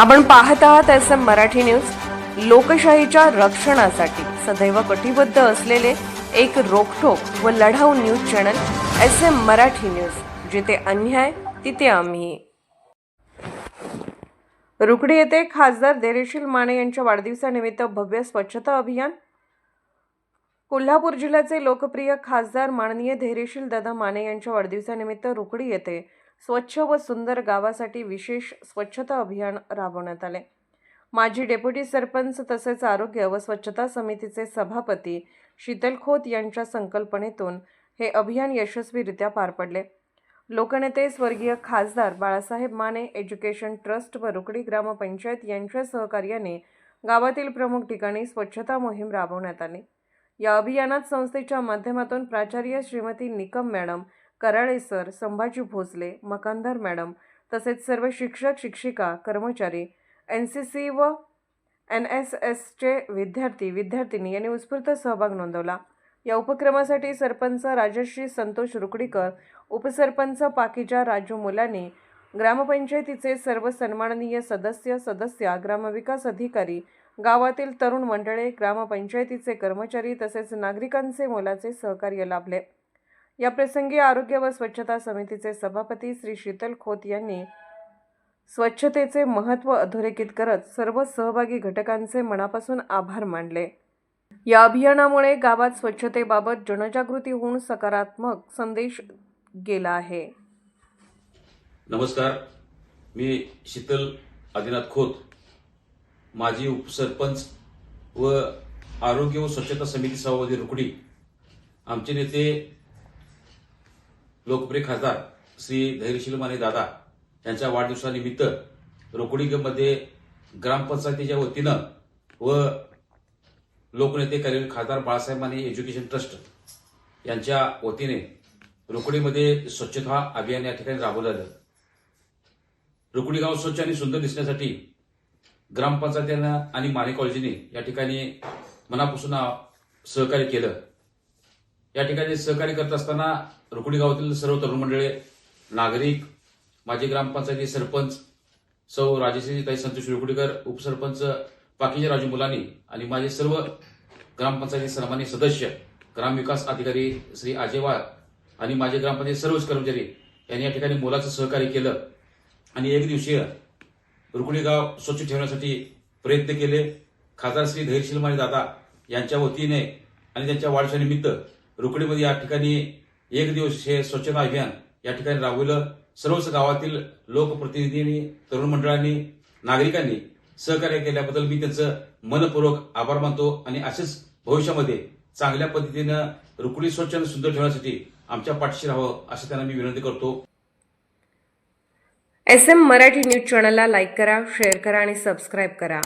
आपण पाहत आहात एस एम मराठी न्यूज. लोकशाहीच्या रक्षणासाठी सदैव कटिबद्ध असलेले एक रोखोक व लढाऊ news channel S M Marathi news. जिथे अन्याय तिथे आम्ही. रुकडी येथे खासदार देरेशील माने यांच्या वाढदिवसानिमित्त भव्य स्वच्छता अभियान. कोल्हापूर जिल्ह्याचे लोकप्रिय खासदार माननीय धैर्यशील दादा माने यांच्या वाढदिवसानिमित्त रुकडी येथे स्वच्छ व सुंदर गावासाठी विशेष स्वच्छता अभियान राबवण्यात आले. माजी डेप्युटी सरपंच तसेच आरोग्य व स्वच्छता समितीचे सभापती शीतल खोत यांच्या संकल्पनेतून हे अभियान यशस्वीरित्या पार पडले. लोकनेते स्वर्गीय खासदार बाळासाहेब माने एज्युकेशन ट्रस्ट व रुकडी ग्रामपंचायत यांच्या सहकार्याने गावातील प्रमुख ठिकाणी स्वच्छता मोहीम राबवण्यात आली. या अभियानात संस्थेच्या माध्यमातून प्राचार्य Shrimati Nikam madam Karale sir Sambhaji Bhosale Makandar madam तसेच सर्व शिक्षक शिक्षिका कर्मचारी एन सी सी व एन एस एसचे विद्यार्थी विद्यार्थिनी यांनी उत्स्फूर्त सहभाग नोंदवला. या उपक्रमासाठी सरपंच राजश्री संतोष रुकडीकर उपसरपंच पाकिजा राजू मुलानी ग्रामपंचायतीचे सर्व सन्माननीय सदस्य सदस्या ग्रामविकास अधिकारी गावातील तरुण मंडळे ग्रामपंचायतीचे कर्मचारी तसेच नागरिकांचे मोलाचे सहकार्य लाभले. या प्रसंगी आरोग्य व स्वच्छता समितीचे सभापती श्री शीतल खोत यांनी स्वच्छतेचे महत्त्व अधोरेखित करत सर्व सहभागी घटकांचे मनापासून आभार मानले. या अभियानामुळे गावात स्वच्छतेबाबत जनजागृती होऊन सकारात्मक संदेश गेला आहे. नमस्कार. मी शीतल आदिनाथ खोत माजी उपसरपंच व आरोग्य व स्वच्छता समिती सभापती रुकडी. आमचे नेते लोकप्रिय खासदार श्री धैर्यशील माने दादा यांच्या वाढदिवसानिमित्त रोकडीमध्ये ग्रामपंचायतीच्या वतीनं व लोकनेते करेल खासदार बाळासाहेब माने एज्युकेशन ट्रस्ट यांच्या वतीने रोकडीमध्ये स्वच्छता अभियान या ठिकाणी राबवलं जातं. रुकडी गाव स्वच्छ आणि सुंदर दिसण्यासाठी ग्रामपंचायतीनं आणि माने कॉलेजीने या ठिकाणी मनापासून सहकार्य केलं. या ठिकाणी सहकार्य करत असताना रुकडी गावातील सर्व तरुण मंडळे नागरिक माजी ग्रामपंचायती सरपंच सौ राजेश्रीताई संतोष रुकडीकर उपसरपंच बाकीचे राजू मुलानी आणि माझे सर्व ग्रामपंचायती सन्मान्य सदस्य ग्रामविकास अधिकारी श्री अजय आणि माझे ग्रामपंचायत सर्वच कर्मचारी यांनी या ठिकाणी मोलाचं सहकार्य केलं आणि एक दिवशीय रुकडी गाव स्वच्छ ठेवण्यासाठी प्रयत्न केले. खासदार श्री धैर्यशील माने दादा यांच्या वतीने आणि त्यांच्या वाढदिवसानिमित्त रुकडीमध्ये या ठिकाणी एक दिवस हे स्वच्छता अभियान या ठिकाणी राबविलं. सर्वच गावातील लोकप्रतिनिधींनी तरुण मंडळांनी नागरिकांनी सहकार्य केल्याबद्दल मी त्यांचं मनपूर्वक आभार मानतो आणि असेच भविष्यामध्ये चांगल्या पद्धतीनं रुकडी स्वच्छ आणि सुंदर ठेवण्यासाठी आमच्या पाठीशी राहावं असं त्यांना मी विनंती करतो. एस एम मराठी न्यूज चॅनलला लाईक करा शेअर करा आणि सबस्क्राईब करा.